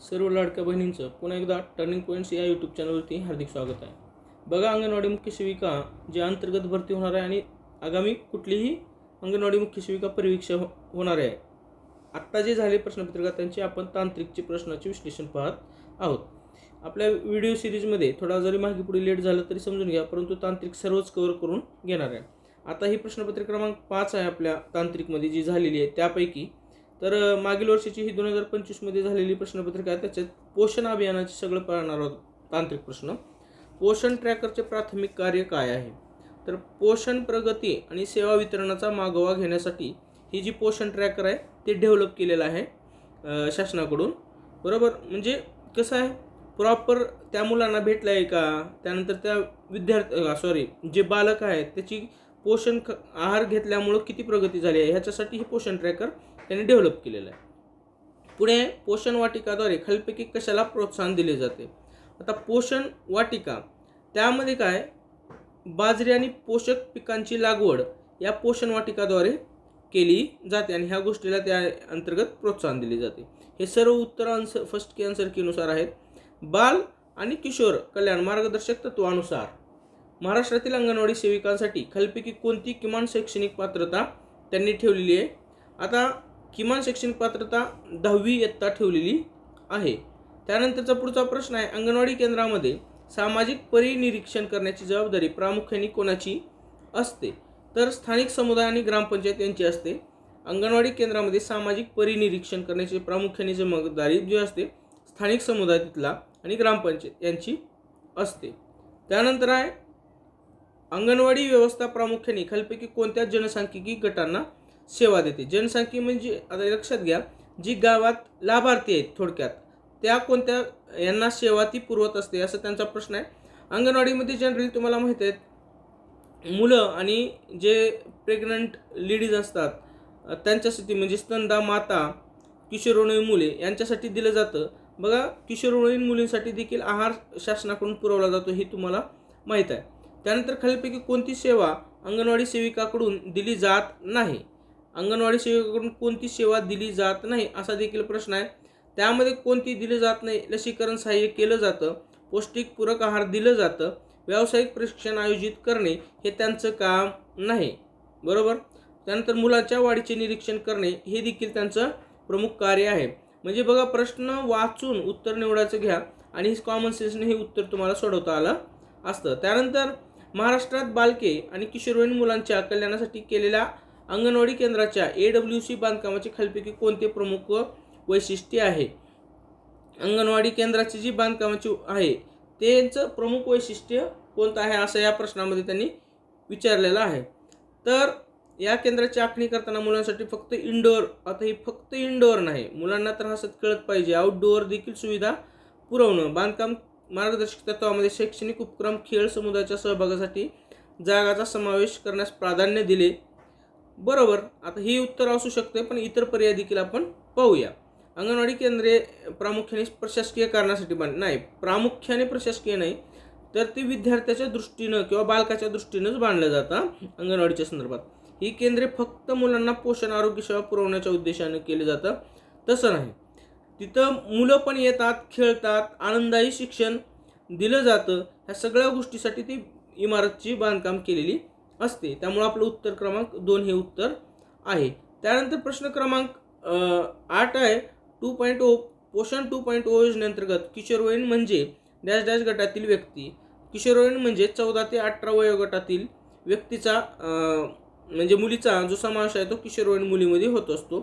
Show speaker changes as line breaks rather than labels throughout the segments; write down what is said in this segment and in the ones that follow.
सर्व लाडक्या बहिणींचं पुन्हा एकदा टर्निंग पॉईंट्स या यूट्यूब चॅनलवरती हार्दिक स्वागत आहे. बघा अंगणवाडी मुख्य सेविका जे अंतर्गत भरती होणार आहे आणि आगामी कुठलीही अंगणवाडी मुख्य सेविका परीक्षा हो- होणार आहे. आत्ता जे झाले प्रश्नपत्रिका त्यांचे आपण तांत्रिकचे प्रश्नाचे विश्लेषण पाहत आहोत. आपल्या व्हिडिओ सिरीजमध्ये थोडा जरी मागे पुढे लेट झालं तरी समजून घ्या परंतु तांत्रिक सर्वच कव्हर करून घेणार आहे. आता ही प्रश्नपत्र क्रमांक पाच आहे आपल्या तांत्रिकमध्ये जी झालेली आहे त्यापैकी तर मागील वर्षीची ही दोन हजार पंचवीसमध्ये झालेली प्रश्नपत्रिका आहे. त्याच्यात पोषण अभियानाचे सगळं पाहणार आहोत. तांत्रिक प्रश्न. पोषण ट्रॅकरचे प्राथमिक कार्य काय आहे? तर पोषण प्रगती आणि सेवा वितरणाचा मागोवा घेण्यासाठी ही जी पोषण ट्रॅकर आहे ते डेव्हलप केलेलं आहे शासनाकडून. बरोबर? म्हणजे कसं आहे? प्रॉपर त्या मुलांना भेटलं आहे का? त्यानंतर त्या विद्यार्थी सॉरी जे बालक आहेत त्याची पोषण आहार घेतल्यामुळं किती प्रगती झाली आहे? ह्याच्यासाठी हे पोषण ट्रॅकर त्यांनी डेव्हलप केलेलं आहे. पुढे पोषण वाटिकाद्वारे खालपैकी कशाला प्रोत्साहन दिले जाते? आता पोषण वाटिका त्यामध्ये काय? बाजरी आणि पोषक पिकांची लागवड या पोषण वाटिकाद्वारे केली जाते आणि ह्या गोष्टीला त्या अंतर्गत प्रोत्साहन दिले जाते. हे सर्व उत्तर आन्सर फर्स्ट की आन्सर कीनुसार आहेत. बाल आणि किशोर कल्याण मार्गदर्शक तत्वानुसार महाराष्ट्रातील अंगणवाडी सेविकांसाठी खालपैकी कोणती किमान शैक्षणिक पात्रता त्यांनी ठेवलेली आहे? आता किमान शैक्षणिक पात्रता दहावी इयत्ता ठेवलेली आहे. त्यानंतरचा पुढचा प्रश्न आहे अंगणवाडी केंद्रामध्ये सामाजिक परिनिरीक्षण करण्याची जबाबदारी प्रामुख्याने कोणाची असते? तर स्थानिक समुदाय आणि ग्रामपंचायत यांची असते. अंगणवाडी केंद्रामध्ये सामाजिक परिनिरीक्षण करण्याची प्रामुख्याने जबाबदारी जी असते स्थानिक समुदाय तिथला आणि ग्रामपंचायत यांची असते. त्यानंतर आहे अंगणवाडी व्यवस्था प्रामुख्याने खालपैकी कोणत्या जनसांख्यिकी गटांना सेवा देते. जनसंख्ये म्हणजे आता लक्षात घ्या जी गावात लाभार्थी आहेत थोडक्यात त्या कोणत्या यांना सेवा ती पुरवत असते असं त्यांचा प्रश्न आहे. अंगणवाडीमध्ये जनरली तुम्हाला माहीत आहेत मुलं आणि जे प्रेग्नंट लेडीज असतात त्यांच्यासाठी म्हणजे स्तनदा माता किशोरवयीन मुले यांच्यासाठी दिलं जातं. बघा किशोरवयीन मुलींसाठी देखील आहार शासनाकडून पुरवला जातो हे तुम्हाला माहीत आहे. त्यानंतर खालीलपैकी कोणती सेवा अंगणवाडी सेविकाकडून दिली जात नाही? अंगणवाडी सेवेकडून कोणती सेवा दिली जात नाही असा देखील प्रश्न आहे. त्यामध्ये कोणती दिली जात नाही लसीकरण सहाय्य केलं जातं पौष्टिक पूरक आहार दिलं जातं व्यावसायिक प्रशिक्षण आयोजित करणे हे त्यांचं काम नाही. बरोबर? त्यानंतर मुलाच्या वाढीचे निरीक्षण करणे हे देखील त्यांचं प्रमुख कार्य आहे. म्हणजे बघा प्रश्न वाचून उत्तर निवडायचं घ्या आणि कॉमन सेन्सने हे उत्तर तुम्हाला सोडवता आलं असतं. त्यानंतर महाराष्ट्रात बालके आणि किशोरवयीन मुलांच्या कल्याणासाठी केलेल्या अंगणवाडी केंद्राच्या ए डब्ल्यू सी बांधकामाचे खालपैकी कोणते प्रमुख वैशिष्ट्य आहे? अंगणवाडी केंद्राची जी बांधकामाची आहे त्यांचं प्रमुख वैशिष्ट्य कोणतं आहे असं या प्रश्नामध्ये त्यांनी विचारलेलं आहे. तर या केंद्राची आखणी करताना मुलांसाठी फक्त इंडोअर आता ही फक्त इंडोअर नाही मुलांना तर हसत कळत पाहिजे. आउटडोअर देखील सुविधा पुरवणं बांधकाम मार्गदर्शक तत्वामध्ये शैक्षणिक उपक्रम खेळ समुदायाच्या सहभागासाठी जागाचा समावेश करण्यास प्राधान्य दिले. बरोबर आता ही उत्तर असू शकते पण इतर पर्याय देखील आपण पाहूया. अंगणवाडी केंद्रे प्रामुख्याने प्रशासकीय कारणासाठी बांध नाही प्रामुख्याने प्रशासकीय नाही तर ती विद्यार्थ्याच्या दृष्टीनं किंवा बालकाच्या दृष्टीनंच बांधलं जातं अंगणवाडीच्या संदर्भात. ही केंद्रे फक्त मुलांना पोषण आरोग्य सेवा पुरवण्याच्या उद्देशाने केले जातं तसं नाही. तिथं मुलं पण येतात खेळतात आनंददायी शिक्षण दिलं जातं ह्या सगळ्या गोष्टीसाठी ती इमारतची बांधकाम केलेली असते. त्यामुळं आपलं उत्तर क्रमांक दोन हे उत्तर आहे. त्यानंतर प्रश्न क्रमांक आठ आहे. टू पॉईंट ओ पोषण टू पॉईंट ओ योजनेअंतर्गत किशोरवयीन म्हणजे डॅश डॅश गटातील व्यक्ती. किशोरवयीन म्हणजे चौदा ते अठरा वयोगटातील व्यक्तीचा म्हणजे मुलीचा जो समावेश आहे तो किशोरवयीन मुलीमध्ये होत असतो.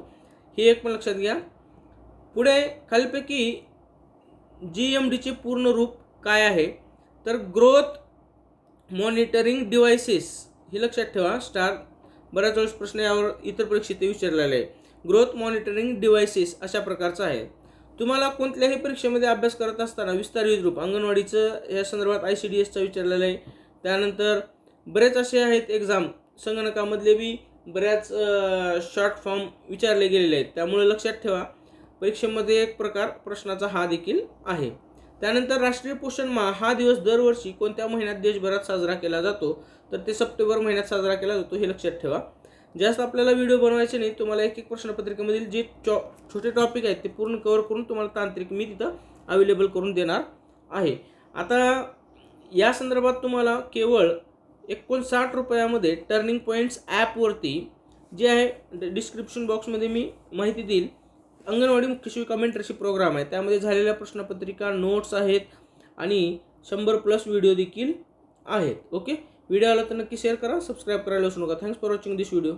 हे एक पण लक्षात घ्या. पुढे खालीपैकी जी एम डीचे पूर्ण रूप काय आहे? तर ग्रोथ मॉनिटरिंग डिव्हायसेस. हे लक्षात ठेवा. स्टार बऱ्याच वेळेस प्रश्न यावर इतर परीक्षेत विचारलेले आहे. ग्रोथ मॉनिटरिंग डिव्हायसेस अशा प्रकारचा आहे. तुम्हाला कोणत्याही परीक्षेमध्ये अभ्यास करत असताना विस्तारित रूप अंगणवाडीचं या संदर्भात आय सी डी एसचा विचारलेला आहे. त्यानंतर बरेच असे आहेत एक्झाम संगणकामधले बी बऱ्याच शॉर्ट फॉर्म विचारले गेलेले आहेत. त्यामुळे लक्षात ठेवा परीक्षेमध्ये एक प्रकार प्रश्नाचा हा देखील आहे. त्यानंतर राष्ट्रीय पोषण माह हा दिवस दरवर्षी कोणत्या महिन्यात देशभरात साजरा केला जातो? तर ते सप्टेंबर महिन्यात साजरा केला जातो हे लक्षात ठेवा. जास्त आपल्याला व्हिडिओ बनवायचे नाही तुम्हाला एक एक प्रश्नपत्रिकेमधील जे चॉ छोटे टॉपिक आहेत ते पूर्ण कवर करून तुम्हाला तांत्रिक मी तिथं अवेलेबल करून देणार आहे. आता या संदर्भात तुम्हाला केवळ एकोणसाठ रुपयामध्ये टर्निंग पॉईंट्स ॲपवरती जे आहे डिस्क्रिप्शन बॉक्समध्ये मी माहिती देईल. अंगणवाडी मुख्य शिविका मेंटरशिप प्रोग्राम आहे. त्यामध्ये झालेल्या प्रश्नपत्रिका नोट्स आहेत आणि शंभर प्लस व्हिडिओ देखील आहेत. ओके व्हिडिओ आला तर नक्की शेअर करा सबस्क्राईब करायला विसरू नका. Thanks for watching this video